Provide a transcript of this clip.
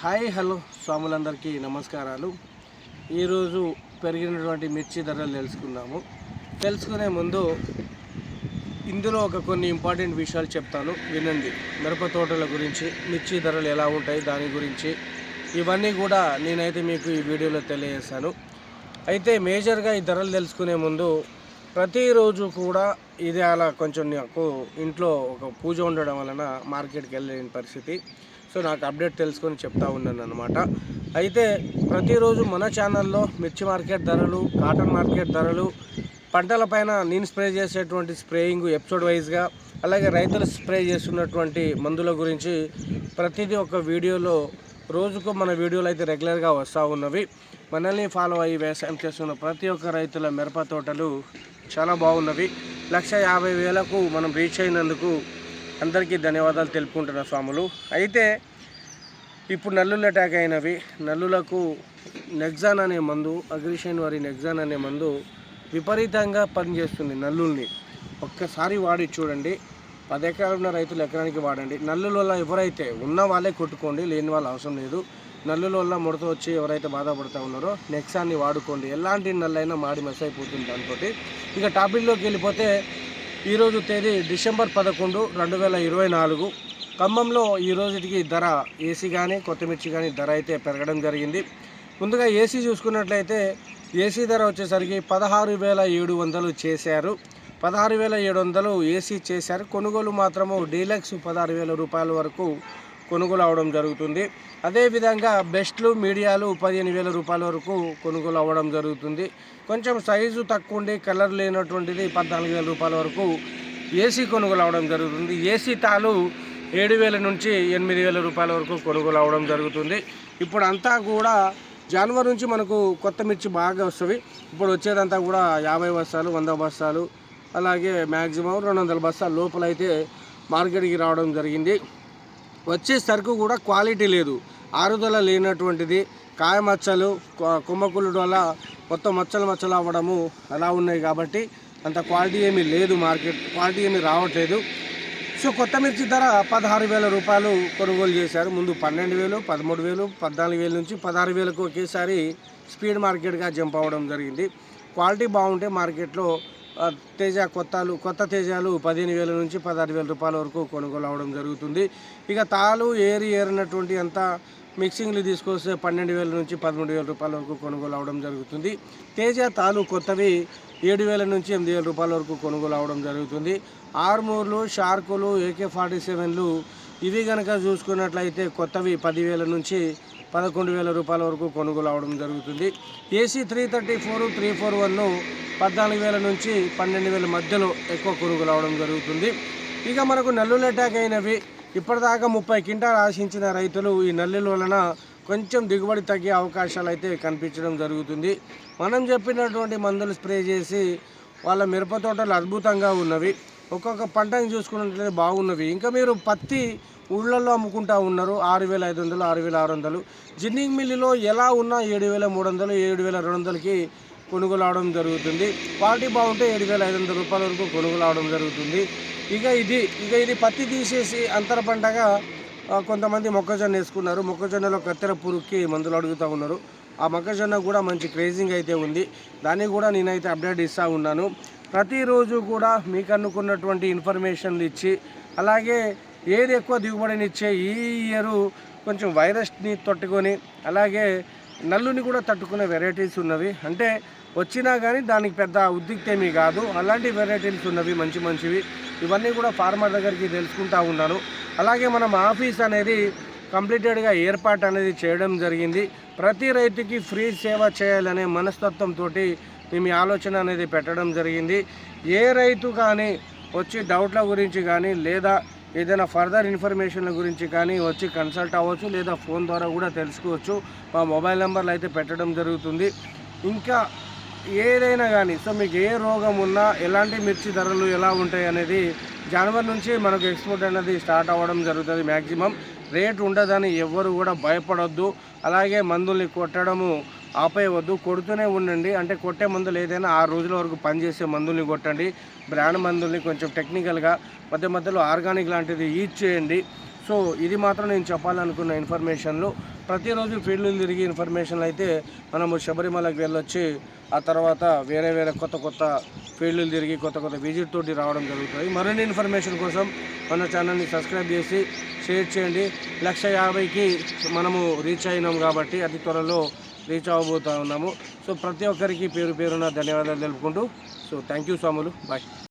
Hi hello స్వాములందరికీ నమస్కారాలు. ఈరోజు పెరిగినటువంటి మిర్చి ధరలు తెలుసుకుందాము. తెలుసుకునే ముందు ఇందులో ఒక కొన్ని ఇంపార్టెంట్ విషయాలు చెప్తాను వినండి. మిరప తోటల గురించి మిర్చి ధరలు ఎలా ఉంటాయి దాని గురించి ఇవన్నీ కూడా నేనైతే మీకు ఈ వీడియోలో తెలియజేస్తాను అయితే మేజర్గా ఈ ధరలు తెలుసుకునే ముందు ప్రతిరోజు కూడా ఇది అలా కొంచెం నాకు ఇంట్లో ఒక పూజ ఉండడం వలన మార్కెట్కి వెళ్ళలేని పరిస్థితి. సో నాకు అప్డేట్ తెలుసుకొని చెప్తా ఉన్నాను అనమాట అయితే ప్రతిరోజు మన ఛానల్లో మిర్చి మార్కెట్ ధరలు కాటన్ మార్కెట్ ధరలు పంటలపైన నేను స్ప్రే చేసేటువంటి స్ప్రేయింగ్ ఎపిసోడ్ వైజ్గా అలాగే రైతులు స్ప్రే చేస్తున్నటువంటి మందుల గురించి ప్రతిదీ ఒక వీడియోలో రోజుకు మన వీడియోలు అయితే రెగ్యులర్గా వస్తూ ఉన్నవి. మనల్ని ఫాలో అయ్యి వ్యవసాయం చేస్తున్న ప్రతి ఒక్క రైతుల మిరప తోటలు చాలా బాగున్నవి. లక్ష యాభై వేలకు మనం రీచ్ అయినందుకు అందరికీ ధన్యవాదాలు తెలుపుకుంటున్న స్వాములు. అయితే ఇప్పుడు నల్లులు అటాక్ అయినవి. నల్లులకు నెగ్జాన్ అనే మందు అగ్రిషన్ వారి నెగ్జాన్ అనే మందు విపరీతంగా పనిచేస్తుంది నల్లుల్ని. ఒక్కసారి వాడి చూడండి. పది ఎకరాలు ఉన్న రైతులు ఎకరానికి వాడండి. నల్లుల వల్ల ఎవరైతే ఉన్న వాళ్ళే కొట్టుకోండి లేని వాళ్ళు అవసరం లేదు. నల్లుల వల్ల ముడత వచ్చి ఎవరైతే బాధపడుతూ ఉన్నారో నెక్సాన్ని వాడుకోండి. ఎలాంటి నల్లైనా మాడి మెస్ అయిపోతుంది దాంతో ఇక టాపిక్లోకి వెళ్ళిపోతే ఈరోజు తేదీ డిసెంబర్ పదకొండు రెండు వేల ఇరవై నాలుగు. ఖమ్మంలో ఈ రోజుకి ధర ఏసీ కానీ కొత్తమిర్చి కానీ ధర అయితే పెరగడం జరిగింది. ముందుగా ఏసీ చూసుకున్నట్లయితే ఏసీ ధర వచ్చేసరికి పదహారు వేల ఏడు వందలు చేశారు. పదహారు వేల ఏడు వందలు ఏసీ చేశారు. కొనుగోలు మాత్రము డీలక్స్ పదహారు వేల రూపాయల వరకు కొనుగోలు అవడం జరుగుతుంది. అదేవిధంగా బెస్ట్లు మీడియాలు పదిహేను వేల రూపాయల వరకు కొనుగోలు అవ్వడం జరుగుతుంది. కొంచెం సైజు తక్కువ ఉండి కలర్ లేనటువంటిది పద్నాలుగు వేల రూపాయల వరకు ఏసీ కొనుగోలు అవడం జరుగుతుంది. ఏసీ తాలు ఏడు వేల నుంచి ఎనిమిది వేల రూపాయల వరకు కొనుగోలు అవడం జరుగుతుంది. ఇప్పుడు అంతా కూడా జనవరి నుంచి మనకు కొత్త మిర్చి బాగా వస్తుంది ఇప్పుడు వచ్చేదంతా కూడా యాభై బస్తాలు వంద బస్తాలు అలాగే మ్యాక్సిమం రెండు వందల బస్తాల లోపల అయితే మార్కెట్కి రావడం జరిగింది. వచ్చే సరుకు కూడా క్వాలిటీ లేదు. ఆరుదల లేనటువంటిది. కాయ మచ్చలు కొ- వల్ల మొత్తం మచ్చలు మచ్చలు అవ్వడము అలా ఉన్నాయి కాబట్టి అంత క్వాలిటీ ఏమీ లేదు మార్కెట్ క్వాలిటీ ఏమీ రావట్లేదు. సో కొత్త మిర్చి ధర పదహారు వేల రూపాయలు కొనుగోలు చేశారు. ముందు పన్నెండు వేలు పదమూడు వేలు పద్నాలుగు వేల నుంచి పదహారు వేలకు ఒకేసారి స్పీడ్ మార్కెట్గా జంప్ అవ్వడం జరిగింది. క్వాలిటీ బాగుంటే మార్కెట్లో తేజ కొత్తలు కొత్త తేజాలు పదిహేను వేల నుంచి పదహారు వేల రూపాయల వరకు కొనుగోలు అవడం జరుగుతుంది. ఇక తాలు ఏరి ఏరినటువంటి అంతా మిక్సింగ్లు తీసుకొస్తే పన్నెండు వేల నుంచి పదమూడు వేల రూపాయల వరకు కొనుగోలు అవడం జరుగుతుంది. తేజ తాలు కొత్తవి ఏడు వేల నుంచి ఎనిమిది వేల రూపాయల వరకు కొనుగోలు అవడం జరుగుతుంది. ఆర్మూర్లు షార్కులు ఏకే ఫార్టీ సెవెన్లు ఇవి కనుక చూసుకున్నట్లయితే కొత్తవి పదివేల నుంచి పదకొండు వేల రూపాయల వరకు కొనుగోలు అవడం జరుగుతుంది. AC three thirty four three four one పద్నాలుగు వేల నుంచి పన్నెండు వేల మధ్యలో ఎక్కువ కొనుగోలు అవడం జరుగుతుంది. ఇక మనకు నల్లులు అటాక్ అయినవి. ఇప్పటిదాకా ముప్పై క్వింటాలు ఆశించిన రైతులు ఈ నల్లుల వలన కొంచెం దిగుబడి తగ్గే అవకాశాలు అయితే కనిపించడం జరుగుతుంది. మనం చెప్పినటువంటి మందులు స్ప్రే చేసి వాళ్ళ మిరప తోటలు అద్భుతంగా ఉన్నవి. ఒక్కొక్క పంటను చూసుకున్నట్లయితే బాగున్నవి. ఇంకా మీరు పత్తి ఊళ్ళల్లో అమ్ముకుంటా ఉన్నారు. ఆరు వేల ఐదు వందలు ఆరు వేల ఆరు వందలు. జిన్నింగ్ మిల్లులో ఎలా ఉన్నా ఏడు వేల మూడు వందలు ఏడు వేల రెండు వందలకి కొనుగోలు అవడం జరుగుతుంది. క్వాలిటీ బాగుంటే ఏడు వేల ఐదు వందల రూపాయల వరకు కొనుగోలు అవడం జరుగుతుంది. ఇక ఇది ఇక ఇది పత్తి తీసేసి అంతర పంటగా కొంతమంది మొక్కజొన్న వేసుకున్నారు. మొక్కజొన్నలో కత్తెర పురుగుకి మందులు అడుగుతూ ఉన్నారు. ఆ మొక్కజొన్న కూడా మంచి క్రేజింగ్ అయితే ఉంది. దాన్ని కూడా నేనైతే అప్డేట్ ఇస్తూ ఉన్నాను. ప్రతిరోజు కూడా మీకు అనుకున్నటువంటి ఇన్ఫర్మేషన్లు ఇచ్చి అలాగే ఏది ఎక్కువ దిగుబడినిచ్చే ఈ ఇయరు కొంచెం వైరస్ని తట్టుకొని అలాగే నల్లుని కూడా తట్టుకునే వెరైటీస్ ఉన్నవి. అంటే వచ్చినా కానీ దానికి పెద్ద ఉద్దిక్తేమీ కాదు. అలాంటి వెరైటీస్ ఉన్నవి మంచి మంచివి. ఇవన్నీ కూడా ఫార్మర్ దగ్గరికి తెలుసుకుంటా ఉన్నాను. అలాగే మనం ఆఫీస్ అనేది కంప్లీటెడ్గా ఏర్పాటు అనేది చేయడం జరిగింది. ప్రతి రైతుకి ఫ్రీ సేవ చేయాలనే మనస్తత్వంతో మేము ఆలోచన అనేది పెట్టడం జరిగింది. ఏ రైతు కానీ వచ్చి డౌట్ల గురించి కానీ లేదా ఏదైనా ఫర్దర్ ఇన్ఫర్మేషన్ల గురించి కానీ వచ్చి కన్సల్ట్ అవ్వచ్చు లేదా ఫోన్ ద్వారా కూడా తెలుసుకోవచ్చు. మా మొబైల్ నెంబర్లు అయితే పెట్టడం జరుగుతుంది. ఇంకా ఏదైనా కానీ సో మీకు ఏ రోగం ఉన్నా ఎలాంటి మిర్చి ధరలు ఎలా ఉంటాయి అనేది జనవరి నుంచి మనకు ఎక్స్పోర్ట్ అనేది స్టార్ట్ అవ్వడం జరుగుతుంది మ్యాక్సిమం రేట్ ఉండదని ఎవ్వరు కూడా భయపడొద్దు. అలాగే మందుల్ని కొట్టడము ఆపేయవద్దు కొడుతూనే ఉండండి. అంటే కొట్టే మందులు ఏదైనా ఆరు రోజుల వరకు పనిచేసే మందుల్ని కొట్టండి. బ్రాండ్ మందుల్ని కొంచెం టెక్నికల్గా మధ్య మధ్యలో ఆర్గానిక్ లాంటిది యూజ్ చేయండి. సో ఇది మాత్రం నేను చెప్పాలనుకున్న ఇన్ఫర్మేషన్లు. ప్రతిరోజు ఫీల్డ్లు తిరిగి ఇన్ఫర్మేషన్లు అయితే మనము శబరిమలకి వెళ్ళొచ్చి ఆ తర్వాత వేరే వేరే కొత్త కొత్త ఫీల్డ్లు తిరిగి కొత్త కొత్త విజిట్ తోటి రావడం జరుగుతుంది. మరిన్ని ఇన్ఫర్మేషన్ కోసం మన ఛానల్ని సబ్స్క్రైబ్ చేసి షేర్ చేయండి. లక్ష యాభైకి మనము రీచ్ అయినాం కాబట్టి అతి త్వరలో రీచ్ అవ్వబోతా ఉన్నాము సో ప్రతి ఒక్కరికి పేరు పేరున ధన్యవాదాలు తెలుపుకుంటూ. సో థ్యాంక్ యూ స్వాములు. బాయ్